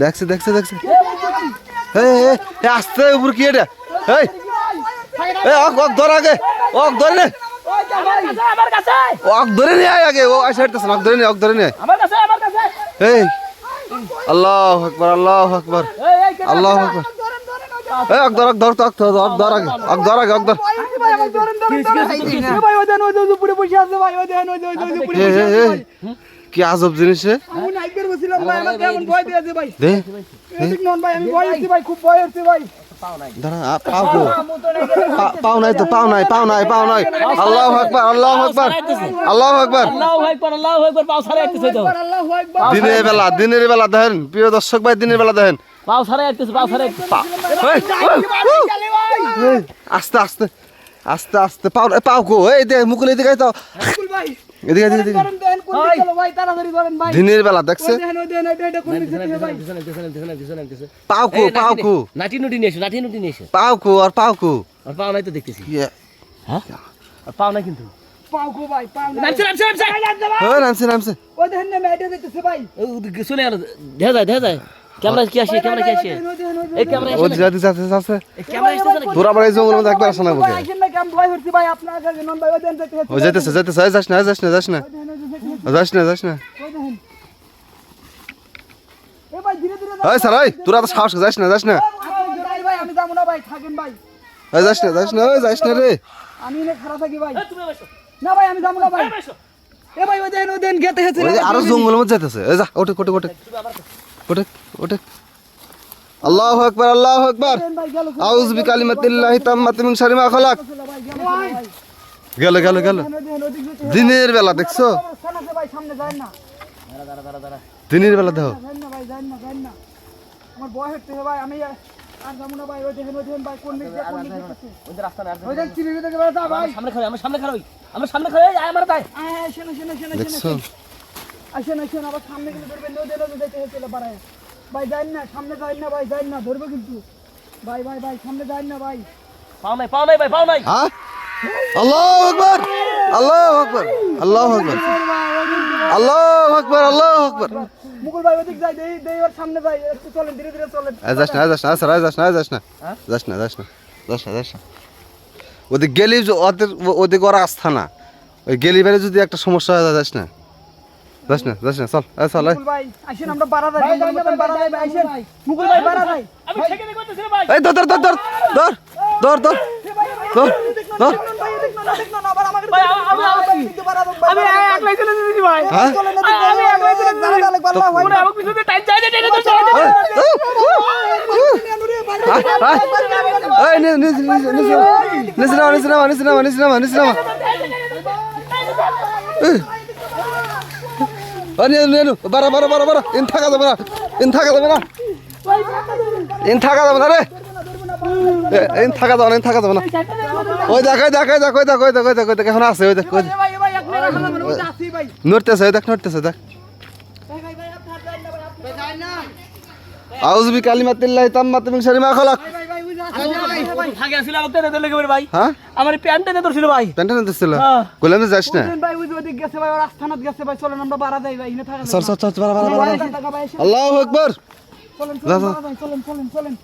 দেখছে দেখছে দেখছে। আসতে উপর কি এটা? ধর আগে। অক ধরে নে। অক ধরে নে আগে। ও আসে হাঁটতেছে অক ধরে নে অক ধরে নে। এই। আল্লাহ আকবর আল্লাহ আকবর। আল্লাহ আকবর। কি আজব জিনিস নাই নাই পাও নাই আল্লাহ আল্লাহ আল্লাহ দিনের বেলা দিনের বেলা দেখেন প্রিয় দর্শক ভাই দিনের বেলা দেখেন। পাও ছাড়াই আটতেছে পাও ছাড়াই আস্তে আস্তে আস্তে আস্তে পাও পাও কো এই দে মুকুল এদিকে তো। এদিকে এদিকে দিনের বেলা দেখছে? পাও কো পাও কো। নাটি নুটি নিয়েছো নাটি নুটি নিয়েছো পাও আর পাও আর পাও নাই তো দেখতেছি। ইয়ে। হ্যাঁ? আর পাও নাই কিন্তু। নামছে নামছে নামছে। নামছে নামছে ওই দেখেন ভাই। চলে গেল দেখা যায় দেখা যায়। ক্যামেরা কি আসে ক্যামেরা কি আসে এই ক্যামেরা ও যাতে যাতে যাচ্ছে এই ক্যামেরা আসতেছে নাকি তোরা বাড়ি জঙ্গলের মধ্যে একবার আসা না বুকে আইছেন না কেমন ভয় হচ্ছে ভাই আপনার কাছে নন ভাই ওই দেন দেখতে ও যাইতেছে যাইতেছে যাস না যাস না যাস না যাস না যাস না ওই দেন এ ভাই ধীরে ধীরে এই স্যার এই তোরা তো সাহস যাস না যাস না ভাই আমি যাব না ভাই থাকেন ভাই এই যাস না যাস না এই যাস না রে আমি এনে খারাপ থাকি ভাই তুমি বসো না ভাই আমি যাব না ভাই এ ভাই ওই দেন ওই দেন গেতে হেছে আরও জঙ্গলের মধ্যে যাইতেছে এই যা ওঠে ওঠে ওঠে ওঠে ওটা আল্লাহ আকবার আল্লাহ আকবার। আউজ বি কালিমাতিল্লাহি তাম্মাতি মিন শারি মা খালাক। গেল গেল গেল। দিনের বেলা দেখছ? দিনের বেলা দেখো। দেখছ? আসেন আসেন আবার সামনে কিন্তু বেরবেন নদী নদী যেতে হয়েছিল ভাই যান না সামনে যান না ভাই যান না ধরবে কিন্তু। ভাই ভাই ভাই সামনে যান না ভাই। পাও নাই পাও নাই ভাই পাও নাই। হ্যাঁ? আল্লাহু আকবার আল্লাহু আকবার আল্লাহু আকবার। আল্লাহু আকবার আল্লাহু আকবার। মুকুল ভাই ওদিক যাই দেই দেই ওর সামনে যাই একটু চলেন ধীরে ধীরে চলেন। যাস না যাস না স্যার যাস না যাস না। যাস না যাস না যাস না যাস না। ওদিক গেলি যে ওদের ওদিক ওরা আস্থা না। ওই গেলি বেড়ে যদি একটা সমস্যা হয় যাস না। যাস না যাস না চল এই চল ভাই আসেন আমরা বাড়া মতন বাড়া ভাই আসেন মুকুল ভাই বাড়া যাই আমি ঠেকে দিয়ে করতেছি রে ভাই এই ধর ধর ধর ধর ধর ধর ধর ধর ধর ভাই ওদিক না ওদিক না আবার আমাকে ভাই, আমি- আমি- আমি- কিন্তু বাড়া দাও ভাই আমি একলাই চলে যেতেছি ভাই হ্যাঁ চলেন ওদিক আমি একলাই চলে যাই দালে বাড়া ভাই ওরে আমাকে পিছনে টাইম চাই দে টেনে দে চাই দে এই নে নে নে নে নে নিস নামা নিস নামা নিস নামা নিস নামা নিস নামা আরে নে নে বারা বারা বারা বারা ইন থাকা যাবে না, ইন থাকা যাবে না। ইন থাকা যাবে না রে। ইন থাকা যাবে না, ইন থাকা যাবে না। ওই দেখ ওই দেখ ওই দেখ ওই দেখ ওই দেখ ওই দেখ ওই দেখ, এখন আছে, ওই দেখ, ওই নড়তেছে ওই দেখ, নড়তেছে, দেখ। ভাই ভাই ভাই আপনি হাত দেন না ভাই আপনি যাই না আউযু বিকালিমাতিল্লাহি তাম্মাতি মিন শাররি মা খালাক। হ্যাঁ? আমার প্যান্টটা নেতর ছিল ভাই। প্যান্টটা নেতর ছিল? হ্যাঁ। গোলাম যাস না। ভাই ওই ওদিক গেছে ভাই ওর আস্থানাত গেছে ভাই চলেন আমরা বাড়া যাই ভাই ইনে থাকা চল চল চল বাড়া বাড়া আল্লাহু আকবার। চলেন চলেন চলেন চলেন।